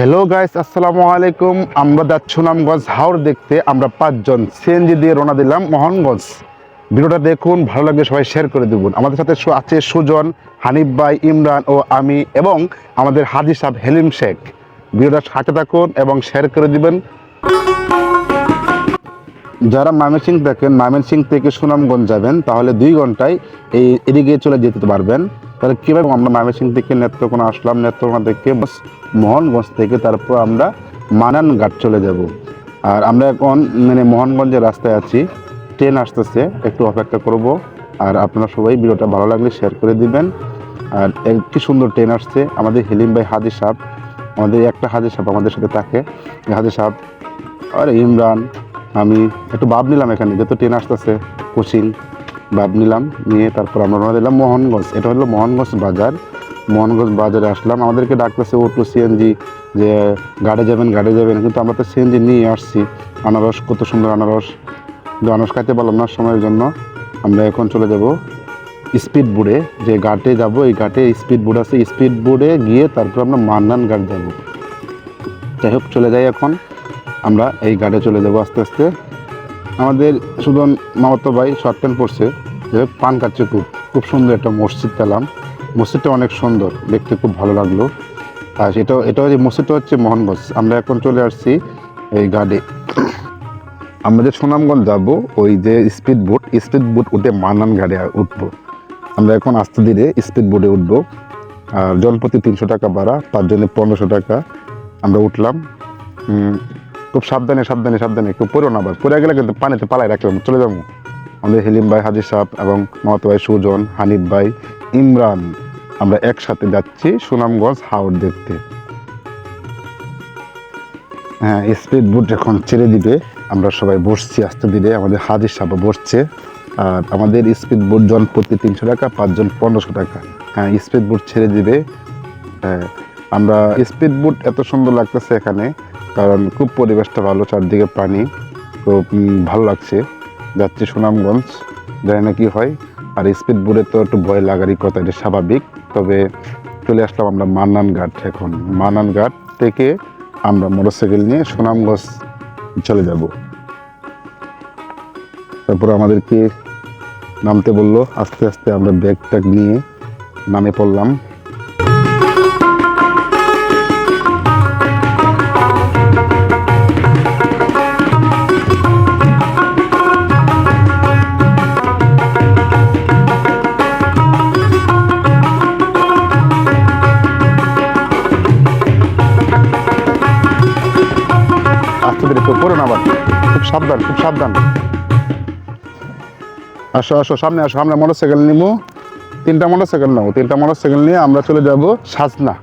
Hello guys আসসালামু আলাইকুম। আমরা যাচ্ছি সুনামগঞ্জ হাওড় দেখতে, আমরা পাঁচজন সিএনজি দিয়ে রোনা দিলাম মোহনগঞ্জ। ভিডিওটা দেখুন, ভালো লাগলে সবাই শেয়ার করে দেবেন। আমাদের সাথে আছে সুজন, হানিফ ভাই, ইমরান ও আমি এবং আমাদের হাজি সাহেব হেলিম শেখ। ভিডিওটা সাথে থাকুন এবং শেয়ার করে দিবেন। যারা ময়মনসিং দেখেন ময়মনসিং থেকে সুনামগঞ্জ যাবেন, তাহলে দুই ঘন্টায় এই এদিকে চলে যেতে পারবেন। তাহলে কীভাবে আমরা ময়মনসিং থেকে নেত্রকোনা আসলাম? নেত্রকোনা থেকে মোহনগঞ্জ থেকে তারপর আমরা মানানঘাট চলে যাব। আর আমরা এখন মানে মোহনগঞ্জের রাস্তায় আছি। ট্রেন আসতেছে, একটু অপেক্ষা করব। আর আপনারা সবাই ভিডিওটা ভালো লাগলে শেয়ার করে দিবেন। আর একটি সুন্দর ট্রেন আসছে। আমাদের হেলিম ভাই হাজি সাহেব, আমাদের একটা হাজি সাহেব আমাদের সাথে থাকে। এই হাজি সাহেব, আর ইমরান আমি একটু ভাব নিলাম এখানে, যেহেতু ট্রেন আসতেছে কোচিং ভাব নিলাম, নিয়ে তারপর আমরা রওনা দিলাম মোহনগঞ্জ। এটা হলো মোহনগঞ্জ বাজার। মোহনগঞ্জ বাজারে আসলাম। আমাদেরকে ডাকতেছে ও টু সিএনজি যে, গাড়ি যাবেন গাড়ি যাবেন। কিন্তু আমরা তো সিএনজি নিয়ে আসছি। আনারস, কত সুন্দর আনারস। কিন্তু আনারস খাইতে পারলাম না সময়ের জন্য। আমরা এখন চলে যাব স্পিড বোর্ডে। যে ঘাটে যাব, এই ঘাটে স্পিড বোর্ড আছে। স্পিড বোর্ডে গিয়ে তারপর আমরা মান্নান ঘাট যাব। যাই হোক, চলে যাই এখন। আমরা এই ঘাটে চলে যাব আস্তে আস্তে। আমাদের সুদন মামাতো ভাই শর্ট প্যান্ট পরছে। যে পান কাটছে খুব। খুব সুন্দর একটা মসজিদ পেলাম। মসজিদটা অনেক সুন্দর। দেখতে খুব ভালো লাগল। আর এটা এটা হচ্ছে, মসজিদটা হচ্ছে মোহনগঞ্জ। আমরা এখন চলে আসছি এই ঘাটে। আমরা যে সুনামগঞ্জ যাব, ওই যে স্পিড বোট স্পিড বোট উঠে মানান ঘাটে উঠবো। আমরা এখন আস্তে ধীরে স্পিড বোটে উঠবো। আর জনপ্রতি তিনশো টাকা ভাড়া জন্য পনেরোশো টাকা। আমরা উঠলাম। খুব সাবধানে সাবধানে সাবধানে কেউ পড়ো না আবার। পড়ে গেলে কিন্তু পানিতে পালাই রাখলাম, চলে যাব। আমাদের হেলিম ভাই, হাজির সাহেব এবং মমতা ভাই সুজন, হানিফ ভাই, ইমরান, আমরা একসাথে যাচ্ছি সুনামগঞ্জ হাওড় দেখতে। হ্যাঁ স্পিড বোট এখন ছেড়ে দিবে। আমরা সবাই বসছি আস্তে দিলে আমাদের হাজির সাহেব বসছে। আর আমাদের স্পিড বোট জন প্রতি তিনশো টাকা, পাঁচজন পনেরোশো টাকা। হ্যাঁ স্পিড বোট ছেড়ে দিবে। হ্যাঁ আমরা স্পিড বোট এত সুন্দর লাগতেছে এখানে। কারণ খুব পরিবেশটা ভালো, চারদিকে পানি। খুব ভালো লাগছে। যাচ্ছি সুনামগঞ্জ, জানি না কি হয়। আর স্পিড বোটে তো একটু ভয় লাগারই কথা, এটা স্বাভাবিক। তবে চলে আসলাম আমরা মান্নান ঘাট এখন। মান্নান ঘাট থেকে আমরা মোটরসাইকেল নিয়ে সুনামগঞ্জ চলে যাব। তারপর আমাদেরকে নামতে বলল, আস্তে আস্তে আমরা ব্যাগ ট্যাগ নিয়ে নামে পড়লাম। সাবধান খুব সাবধান। আসো আসো সামনে আসো আমরা তিনটা নেব তিনটা নিয়ে আমরা চলে যাব সাজনা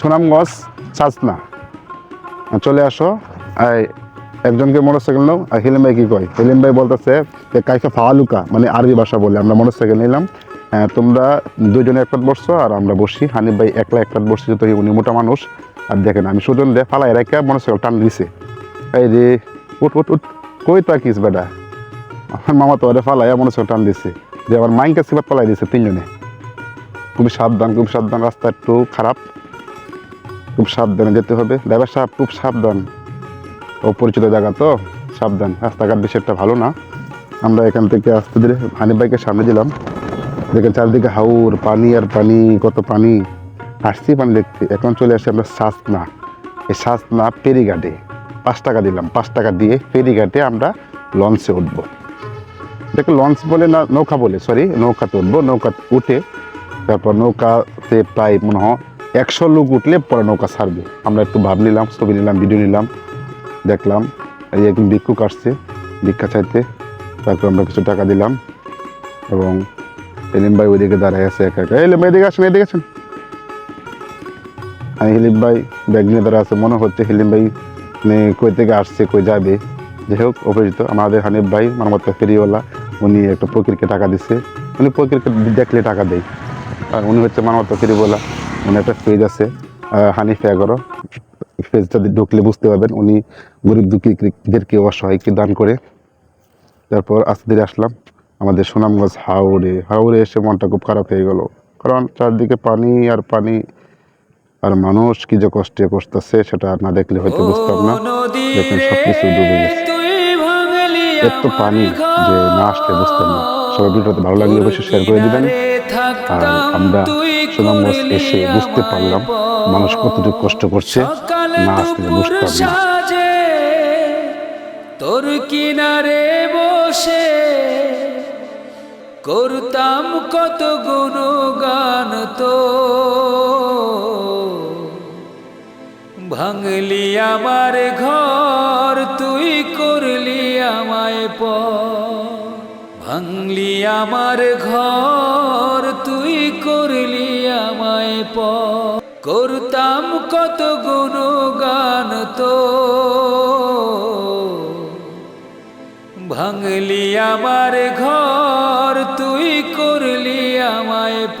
সুনামগঞ্জ সাজনা। চলে আসো একজনকে নাও আর হিলিম ভাই কি কয়? হিলিম ভাই বলতেছে যে কাইফা ফাওয়ালুকা মানে আরবি ভাষা বলে আমরা মোটর সাইকেল নিলাম। হ্যাঁ, তোমরা দুজনে একপাত বসছো আর আমরা বসি। হানিফ ভাই একলা একপাত বসছি তো উনি মোটা মানুষ। আর দেখেন আমি সুজন দে ফালাই মোটর সাইকেল টান দিছে। এই রে উঠ উঠ উঠ। কই তাকিস বেটা? আমার মামা তো ওরে ফালাই মনে হচ্ছে টান দিছে। যে আমার মাইনকে সিবাত পালাই দিছে তিনজনে। খুবই সাবধান, খুব সাবধান, রাস্তা একটু খারাপ। খুব সাবধানে যেতে হবে। ড্রাইভার সাহেব, খুব সাবধান। অপরিচিত জায়গা তো, সাবধান। রাস্তাঘাট বেশি একটা ভালো না। আমরা এখান থেকে আসতে ধীরে হানিফ বাইকের সামনে দিলাম। দেখেন চারদিকে হাউর পানি আর পানি, কত পানি। আসছি পানি দেখতে। এখন চলে আসছি আমরা সাসনা। এই সাসনা ফেরিঘাটে পাঁচ টাকা দিলাম, পাঁচ টাকা দিয়ে ফেরিঘাটে আমরা লঞ্চে উঠবো। এটাকে লঞ্চ বলে না, নৌকা বলে সরি নৌকাতে উঠবো। নৌকা উঠে তারপর নৌকাতে প্রায় মনে হয় একশো লোক উঠলে পরে নৌকা ছাড়বে। আমরা একটু ভাব নিলাম, ছবি নিলাম ভিডিও নিলাম, দেখলাম, এই একজন ভিক্ষুক আসছে ভিক্ষা চাইতে, তারপর আমরা কিছু টাকা দিলাম এবং হেলিম ভাই ওইদিকে দাঁড়ায় আছে একা একা। হেলিম এদিকে আসেন এদিকে আসেন। আমি হেলিম ভাই ব্যাগ নিয়ে দাঁড়া আছে, মনে হচ্ছে হেলিম ভাই মানে কই থেকে আসছে, কই যাবে? যাই হোক, অপরিচিত আমাদের হানিফ ভাই, মানবতা ফেরিওয়ালা উনি একটা ফকিরকে টাকা দিচ্ছে উনি ফকিরকে দেখলে টাকা দেয়। আর উনি হচ্ছে মানবতা ফেরিওয়ালা উনি একটা পেজ আছে হানিফ এগারো। পেজটা ঢুকলে বুঝতে পারবেন, উনি গরিব দুঃখীদেরকে অসহায়কে দান করে। তারপর আস্তে ধীরে আসলাম আমাদের সুনামগঞ্জ হাওড়ে। হাওড়ে এসে মনটা খুব খারাপ হয়ে গেল। কারণ চারদিকে পানি আর পানি আর মানুষ কি যে কষ্টে করতেছে সেটা না দেখলে হয়তো বুঝতাম না। দেখেন সবকিছু ডুবে গেছে। এত পানি যে না আসলে বুঝতাম না। সবাই ভিডিওতে ভালো লাগলে অবশ্যই শেয়ার করে দিবেন। আর আমরা সুনামগঞ্জ এসে বুঝতে পারলাম মানুষ কতটুকু কষ্ট করছে। না আসলে বুঝতাম না। তোর কিনারে বসে করতাম কত গুণগান তো ভাঙলি আমার ঘর, তুই করলি আমায় প ভাঙলি আমার ঘর, তুই করলি আমায় প করতাম কত গুণগান তো। ভাঙলি আমার ঘর, তুই করলি আমায় প